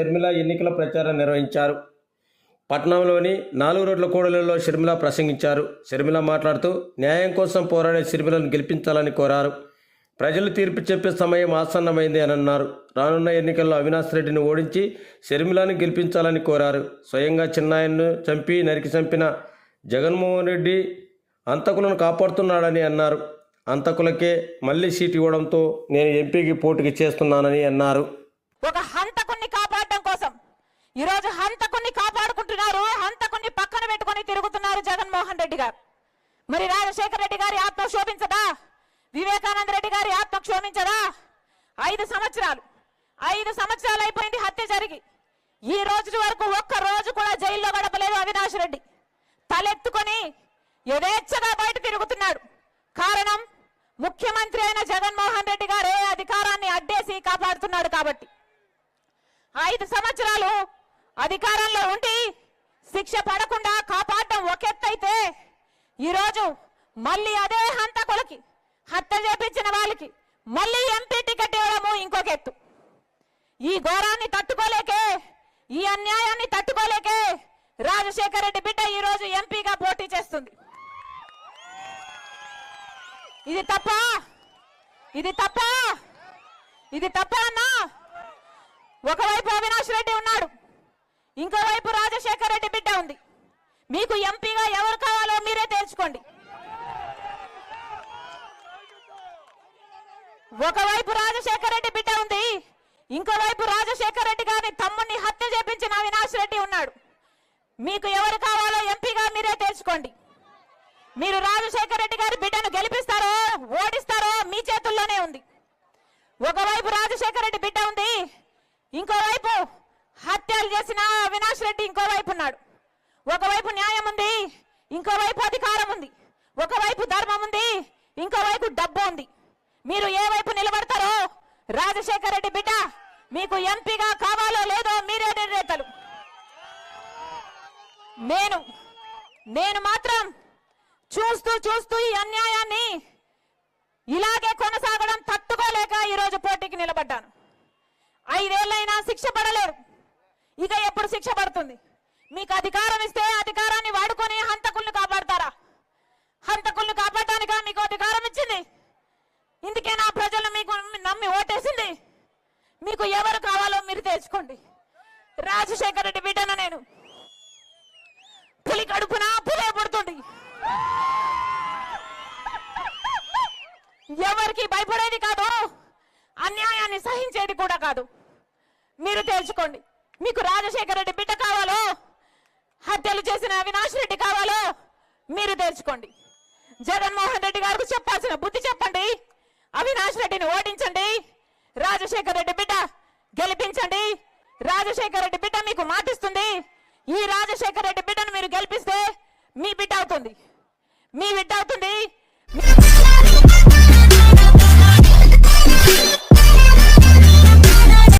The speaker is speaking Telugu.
షర్మిల ఎన్నికల ప్రచారం నిర్వహించారు. పట్నంలోని నాలుగు రోడ్ల కూడలిలో షర్మిల ప్రసంగించారు. షర్మిల మాట్లాడుతూ న్యాయం కోసం పోరాడే షర్మిలను గెలిపించాలని కోరారు. ప్రజలు తీర్పు చెప్పే సమయం ఆసన్నమైంది అని అన్నారు. రానున్న ఎన్నికల్లో అవినాష్ రెడ్డిని ఓడించి షర్మిలను గెలిపించాలని కోరారు. స్వయంగా చిన్నాయన్ను చంపి నరికి చంపిన జగన్మోహన్ రెడ్డి అంతకులను కాపాడుతున్నాడని అన్నారు. అంతకులకే మళ్ళీ సీట్ ఇవ్వడంతో నేను ఎంపీకి పోటీకి చేస్తున్నానని అన్నారు. ఒక హంతకుణ్ణి కాపాడడం కోసం. ఈరోజు హంతకుణ్ణి కాపాడుకుంటున్నారు హంతకుణ్ణి పక్కన పెట్టుకొని తిరుగుతున్నారు జగన్మోహన్ రెడ్డి గారు. మరి రాజశేఖర రెడ్డి గారి ఆత్మ క్షోభించదా? వివేకానంద రెడ్డి గారి ఆత్మ క్షోభించదా? ఐదు సంవత్సరాలు ఐదు సంవత్సరాలు అయిపోయింది హత్య జరిగి. ఈ రోజు వరకు ఒక్క రోజు కూడా జైల్లో గడపలేదు అవినాష్ రెడ్డి. తలెత్తుకొని యథేచ్ఛగా బయట తిరుగుతున్నాడు. కారణం ముఖ్యమంత్రి అయిన జగన్మోహన్ రెడ్డి గారే అధికారాన్ని ఐదు సంవత్సరాలు అధికారంలో ఉండి శిక్ష పడకుండా కాపాడడం ఒకెత్తైతే ఈరోజు మళ్ళీ అదే హంతకులకి హత్య చేపించిన వాళ్ళకి మళ్ళీ ఎంపీ టికెట్ ఇవ్వడము ఇంకొక ఎత్తు. ఈ ఘోరాన్ని తట్టుకోలేకే ఈ అన్యాయాన్ని తట్టుకోలేకే రాజశేఖర రెడ్డి బిడ్డ ఈ రోజు ఎంపీగా పోటీ చేస్తుంది. ఇది తప్ప? ఇది తప్ప? ఇది తప్ప అన్నా? ఒకవైపు అవినాష్ రెడ్డి ఉన్నాడు ఇంకోవైపు రాజశేఖర రెడ్డి బిడ్డ ఉంది. మీకు ఎంపీగా ఎవరు కావాలో మీరే తేల్చుకోండి. ఒకవైపు రాజశేఖర రెడ్డి బిడ్డ ఉంది ఇంకోవైపు రాజశేఖర రెడ్డి గారిని తమ్ముడిని హత్య చేపించిన అవినాష్ రెడ్డి ఉన్నాడు. మీకు ఎవరు కావాలో ఎంపీగా మీరే తేల్చుకోండి. మీరు రాజశేఖర రెడ్డి గారి బిడ్డను గెలిపిస్తారో ఓడిస్తారో మీ చేతుల్లోనే ఉంది. ఒకవైపు రాజశేఖర రెడ్డి బిడ్డ ఉంది ఇంకోవైపు హత్యలు చేసిన అవినాష్ రెడ్డి ఇంకోవైపు ఉన్నాడు. ఒకవైపు న్యాయం ఉంది ఇంకోవైపు అధికారం ఉంది. ఒకవైపు ధర్మం ఉంది ఇంకోవైపు డబ్బు ఉంది. మీరు ఏ వైపు నిలబడతారో రాజశేఖర రెడ్డి బిడ్డ మీకు ఎంపీగా కావాలో లేదో మీరే నిర్ణేతలు. నేను నేను మాత్రం చూస్తూ చూస్తూ ఈ అన్యాయాన్ని ఇలాగే కొనసాగడం తట్టుకోలేక ఈరోజు పోటీకి నిలబడ్డాను. ఐదేళ్ళైనా శిక్ష పడలేరు. ఇక ఎప్పుడు శిక్ష పడుతుంది? మీకు అధికారం ఇస్తే అధికారాన్ని వాడుకొని హంతకుల్ని కాపాడతారా? హంతకుల్ని కాపాడటానికా మీకు అధికారం ఇచ్చింది? ఇందుకే నా ప్రజలు మీకు నమ్మి ఓటేసింది. మీకు ఎవరు కావాలో మీరు తెచ్చుకోండి. రాజశేఖర రెడ్డి బిడ్డను నేను పులి కడుపున పులే పుడుతుంది ఎవరికి భయపడేది కాదు అన్యాయాన్ని సహించేది కూడా కాదు. మీరు తేల్చుకోండి. మీకు రాజశేఖర రెడ్డి బిడ్డ కావాలో? హత్యలు చేసిన అవినాష్ రెడ్డి కావాలో? మీరు తేల్చుకోండి. జగన్మోహన్ రెడ్డి గారికి చెప్పాల్సిన బుద్ధి చెప్పండి. అవినాష్ రెడ్డిని ఓడించండి. రాజశేఖర రెడ్డి బిడ్డ గెలిపించండి. రాజశేఖర రెడ్డి బిడ్డ మీకు మాటిస్తుంది. ఈ రాజశేఖర రెడ్డి బిడ్డను మీరు గెలిపిస్తే మీ బిడ్డ అవుతుంది. మీ బిడ్డ అవుతుంది. మీ-